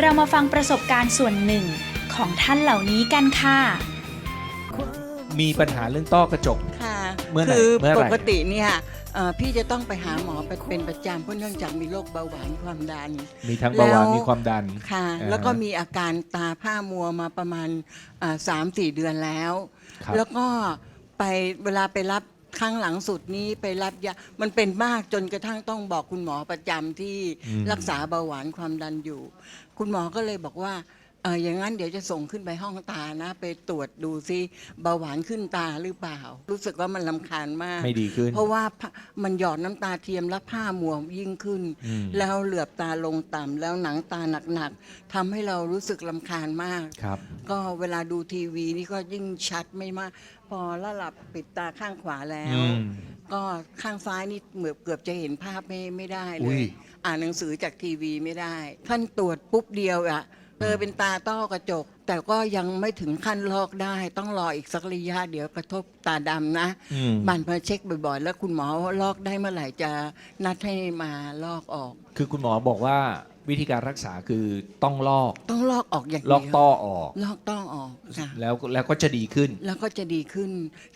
เรามาฟังประสบการณ์ส่วนหนึ่งของท่านเหล่านี้กันค่ะ มีปัญหาเรื่องต้อกระจก ค่ะเมื่อไหร่คือเมื่อไหร่ ปกติเนี่ยเอ่อพี่จะต้องไปหาหมอไปเป็นประจำเพราะเนื่องจากมีโรคเบาหวานความดัน มีทั้งเบาหวานแล้ว มีความดัน ค่ะ อ่าฮะแล้วก็มีอาการตาผ้ามัวมาประมาณสามสี่เดือนแล้ว ครับแล้วก็ไปเวลาไปรับ ครั้งหลังสุดนี้ไปรับยา มันเป็นมากจนกระทั่งต้องบอกคุณหมอประจำที่อืม รักษาเบาหวานความดันอยู่ คุณหมอก็เลยบอกว่าเอออย่างนั้นเดี๋ยวจะส่งขึ้นไปห้องตานะ ไปตรวจดูซิเบาหวานขึ้นตาหรือเปล่า รู้สึกว่ามันลำคาญมาก ไม่ดีขึ้น เพราะว่าผ้ามันหยอดน้ำตาเทียมและผ้ามัวยิ่งขึ้น อืม แล้วเหลือบตาลงต่ำแล้วหนังตาหนักๆทำให้เรารู้สึกลำคาญมาก ครับ ก็เวลาดูทีวีนี่ก็ยิ่งชัดไม่มาก พอละหลับปิดตาข้างขวาแล้ว อืม ก็ข้างซ้ายนี่เหมือบเกือบจะเห็นภาพไม่ไม่ได้เลอุ้ย ย อ่านหนังสือจากทีวีไม่ได้ ท่านตรวจปุ๊บเดียวอะเจอเป็นตาต้อกระจก แต่ก็ยังไม่ถึงขั้นลอกได้ ต้องรออีกสักระยะเดี๋ยวกระทบตาดำนะอืมบันมาเช็คบ่อยๆ แล้วคุณหมอลอกได้เมื่อไหร่จะนัดให้มาลอกออก คือคุณหมอบอกว่า วิธีการรักษาคือต้องลอกต้องลอกออกอย่างลเดีอกต้อออก ลอกต้องออกค่ะแล้วแล้วก็จะดีขึ้น แล้วก็จะดีขึ้น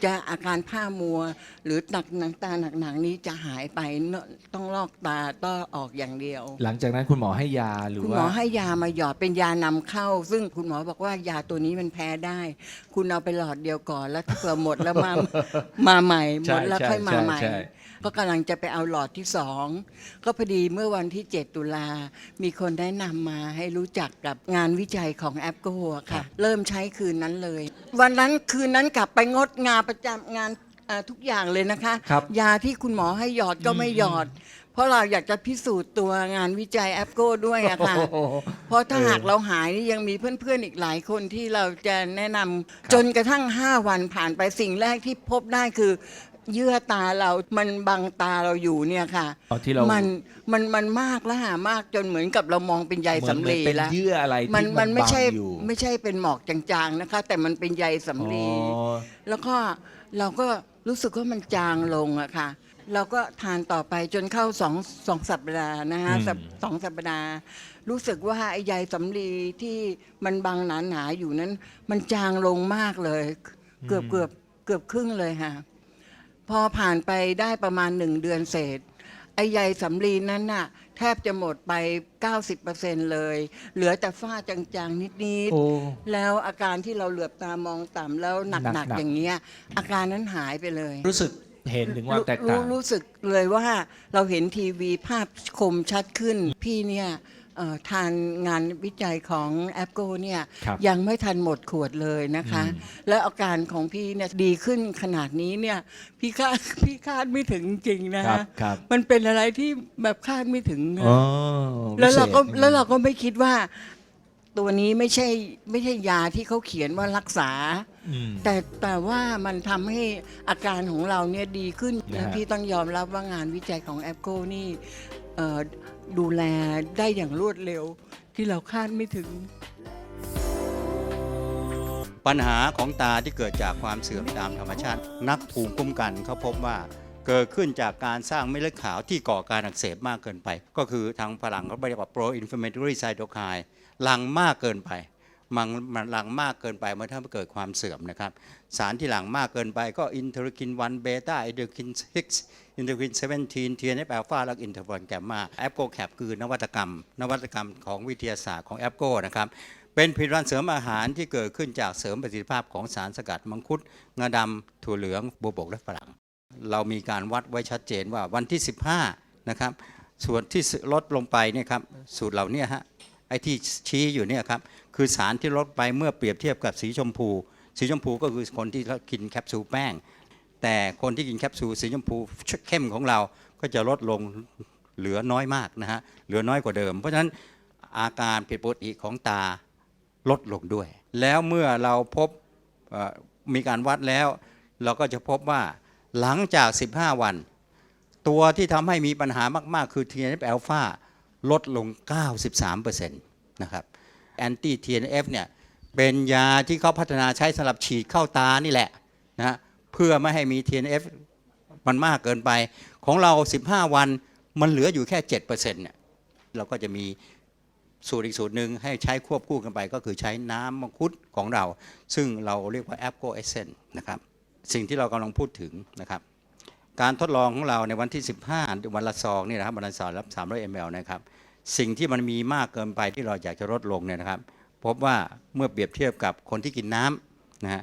จะอาการผ้ามัว หรือหนักหนังตาหนักๆนี้จะหายไปเนอะต้องลอกตาต้อออกอย่างเดียว หลังจากนั้นคุณหมอให้ยาหรือคุณหว่ามอให้ยามาหยอดเป็นยานำเข้า ซึ่งคุณหมอบอกว่ายาตัวนี้มันแพ้ได้ คุณเอาไปหลอดเดียวก่อนแล้วถ้าเผื่อหมดแล้วมา มาใหม่หมใช่ดแล้วใช่ค่อยมาใช่ใหม่ ใช่ ก็กำลังจะไปเอาหลอดที่สองก็พอดีเมื่อวันที่ 7 ตุลามีคนแนะนำมาให้รู้จักกับงานวิจัยของแอปโกะค่ะ เริ่มใช้คืนนั้นเลย วันนั้นคืนนั้นกลับไปงดงานประจำงานเอ่อทุกอย่างเลยนะคะ ครับ ยาที่คุณหมอให้หยอดก็ไม่หยอด เพราะเราอยากจะพิสูจน์ตัวงานวิจัยแอปโกด้วยอะค่ะ โอ้โห เพราะถ้าเออหากเราหายนี่ยังมีเพื่อนๆอีกหลายคนที่เราจะแนะนำครับจนกระทั่ง 5 วันผ่านไปสิ่งแรกที่พบได้คือ เยื่อตาเรา มันบังตาเราอยู่เนี่ยค่ะเอาที่เรามันมันมันมากและหามากจนเหมือนกับเรามองเป็นใยเหมือนสำเหมืลีอนเป็นแล้วเยื่ออะไรมันที่มันไม่ใช่บังอยู่ไม่ใช่เป็นหมอกจางๆนะคะ แต่มันเป็นใยสำลีอ๋อ แล้วก็เราก็รู้สึกว่ามันจางลงอะค่ะ เราก็ทานต่อไปจนเข้าสองสองสัปดาห์นะฮะอืม สัปสองสัปดาห์ รู้สึกว่าไอ้ใยสำลีที่มันบางหนาหนาๆอยู่นั้น มันจางลงมากเลย เกือบเกือบเกือบครึ่งเลยค่ะ พอผ่านไปได้ประมาณหนึ่งเดือนเศษ ไอ้ใยสำลีนั้นน่ะ แทบจะหมดไป 90%เลย เหลือแต่ฝ้าจางๆ นิด โอ้ ๆ แล้วอาการที่เราเหลือบตามองต่ำแล้วหหนันักกๆ ๆ อย่างเงี้ย อาการนั้นหายไปเลย รู้สึกเห็นถึงความแตกต่าง รู้รู้สึกเลยว่าเราเห็นทีวีภาพคมชัดขึ้น พี่เนี่ย เอ่อทานงานวิจัยของแอปโกเนี่ยครับยังไม่ทันหมดขวดเลยนะคะ อืม แล้วอาการของพี่เนี่ยดีขึ้นขนาดนี้เนี่ยพี่คาด พี่คาดไม่ถึงจริงๆนะครับคะครับมันเป็นอะไรที่แบบคาดไม่ถึงนะ อ๋อแล้วเราก็พิศษแล้วเราก็ไม่คิดว่า ตัวนี้ไม่ใช่ไม่ใช่ยาที่เขาเขียนว่ารักษา อืม แต่แต่ว่ามันทำให้อาการของเราเนี่ยดีขึ้นนะฮะแล้วพี่ต้องยอมรับว่างานวิจัยของแอปโกนี่เอ่อ ดูแลได้อย่างรวดเร็ว ที่เราคาดไม่ถึง ปัญหาของตาที่เกิดจากความเสื่อมตามธรรมชาติ นักภูมิคุ้มกันเขาพบว่าเกิดขึ้นจากการสร้างเม็ดเลือดขาวที่ก่อการอักเสบมากเกินไป ก็คือทางฝรั่งเขาเรียกว่า pro inflammatory cytokine หลังมากเกินไป มันหลังมากเกินไปเมื่อถ้เกิดความเสื่อมนะครับ สารที่หลังมากเกินไปก็อินเทอร์คิน1เบต้าอินเทอร์คิน6อินเทอร์คิน17 TNF อัลฟาและอินเทอร์ฟอนแกมมาแอปโกแคปคือนวัตกรรม นวัตกรรมของวิทยาศาสตร์ของแอปโกนะครับเป็นผลิตภัณฑ์เสริมอาหารที่เกิดขึ้นจากเสริมประสิทธิภาพของสารสกัดมังคุดงาดำถั่วเหลืองบัวบกและฝรั่งเรามีการวัดไว้ชัดเจนว่าวันที่ 15นะครับส่วนที่ลดลงไปเนี่ยครับสูตรเหล่านี้ฮะไอ้ที่ชี้อยู่เนี่ยครับ คือสารที่ลดไปเมื่อเปรียบเทียบกับสีชมพู สีชมพูก็คือคนที่กินแคปซูลแป้ง แต่คนที่กินแคปซูลสีชมพูเข้มของเราก็จะลดลงเหลือน้อยมากนะฮะเหลือน้อยกว่าเดิม เพราะฉะนั้นอาการผิดปกติของตาลดลงด้วย แล้วเมื่อเราพบมีการวัดแล้ว เราก็จะพบว่าหลังจาก 15 วัน ตัวที่ทำให้มีปัญหามาก ๆ คือ TNF อ l p h a ลดลง 93%นะครับ แอนตี้ TNF เนี่ยเป็นยาที่เขาพัฒนาใช้สำหรับฉีดเข้าตานี่แหละนะเพื่อไม่ให้มี TNF มันมากเกินไป ของเรา 15 วันมันเหลืออยู่แค่ 7%เนี่ยเราก็จะมีสูตรอีกสูตรหนึ่งให้ใช้ควบคู่กันไป ก็คือใช้น้ำมังคุดของเรา ซึ่งเราเรียกว่า a p g o e s s e n c e นะครับสิ่งที่เรากำลังพูดถึงนะครับ การทดลองของเราในวันที่ 15 วันละซองนี่นะครับวันละซองรับ300 ml นะครับ สิ่งที่มันมีมากเกินไปที่เราอยากจะลดลงเนี่ยนะครับ พบว่าเมื่อเปรียบเทียบกับคนที่กินน้ำนะฮะ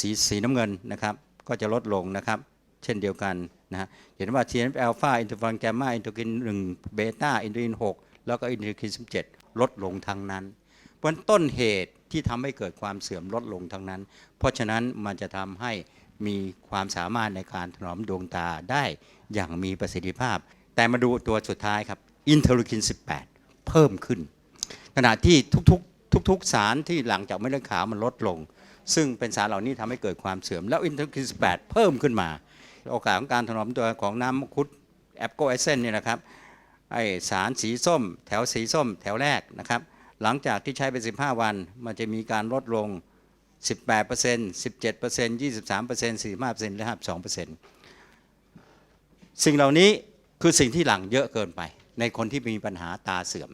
สีสีน้ำเงินนะครับ ก็จะลดลงนะครับ เช่นเดียวกันนะฮะเห็นว่า TNF อ l p h a อินเทอร์ฟอนแกมมาอินทอร์กิน1เบต้าอินทอร์กิน6แล้วก็อินเทอร์กิน17ลดลงทั้งนั้นเพราะนั้นต้นเหตุที่ทำให้เกิดความเสื่อมลดลงทั้งนั้น เพราะฉะนั้นมันจะทำให้มีความสามารถในการถนอมดวงตาได้อย่างมีประสิทธิภาพ แต่มาดูตัวสุดท้ายครับ อินเทอร์ลูคิน 18 เพิ่มขึ้น ขณะที่ทุกๆทุกๆสารที่หลังจากเม็ดเลือดขาวมันลดลง ซึ่งเป็นสารเหล่านี้ทำให้เกิดความเสื่อม แล้วอินเทอร์ลูคิน 18 เพิ่มขึ้นมา โอกาสของการถนอมตัวของน้ำมังคุดแอปโกเอเซนเนี่ยนะครับไอสารสีส้ม แถวสีส้ม แถวแรกนะครับ หลังจากที่ใช้ไป 15 วัน มันจะมีการลดลง 18% 17% 23% 45%และ52%สิ่งเหล่านี้คือสิ่งที่หลังเยอะเกินไป ในคนที่มีปัญหาตาเสื่อม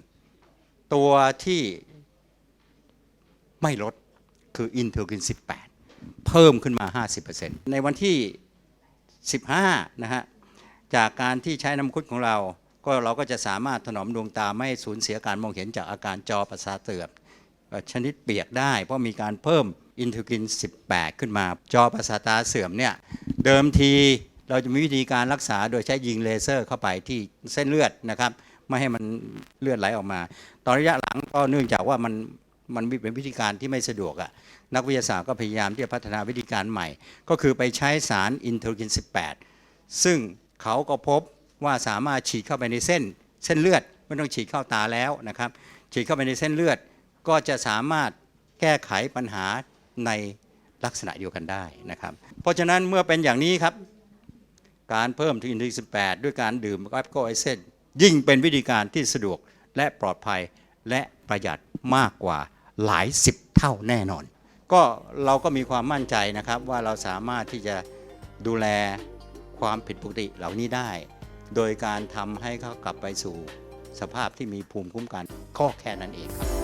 ตัวที่ไม่ลดคืออินเทอร์กิน 18 เพิ่มขึ้นมา 50%ในวันที่ 15 นะฮะ จากการที่ใช้น้ำคุดของเรา ก็เราก็จะสามารถถนอมดวงตาไม่สูญเสียการมองเห็นจากอาการจอประสาทเสื่อมชนิดเปียกได้ เพราะมีการเพิ่มอินเทอร์กิน 18 ขึ้นมา จอประสาทตาเสื่อมเนี่ย เดิมที เราจะมีวิธีการรักษาโดยใช้ยิงเลเซอร์เข้าไปที่เส้นเลือดนะครับ ไม่ให้มันเลือดไหลออกมา ตอนระยะหลังก็เนื่องจากว่ามันมันเป็นวิธีการที่ไม่สะดวกอะนักวิทยาศาสตร์ก็พยายามที่จะพัฒนาวิธีการใหม่ ก็คือไปใช้สารอินเทอร์กิน 18 ซึ่งเขาก็พบว่าสามารถฉีดเข้าไปในเส้น เส้นเลือดไม่ต้องฉีดเข้าตาแล้วนะครับ ฉีดเข้าไปในเส้นเลือด ก็จะสามารถแก้ไขปัญหาในลักษณะเดียวกันได้นะครับ เพราะฉะนั้นเมื่อเป็นอย่างนี้ครับ การเพิ่มที่อินทรี18ด้วยการดื่มแอปโกไอเซนยิ่งเป็นวิธีการที่สะดวกและปลอดภัยและประหยัดมากกว่าหลายสิบเท่าแน่นอน ก็เราก็มีความมั่นใจนะครับว่าเราสามารถที่จะดูแลความผิดปกติเหล่านี้ได้ โดยการทำให้เขากลับไปสู่สภาพที่มีภูมิคุ้มกันก็แค่นั้นเองครับ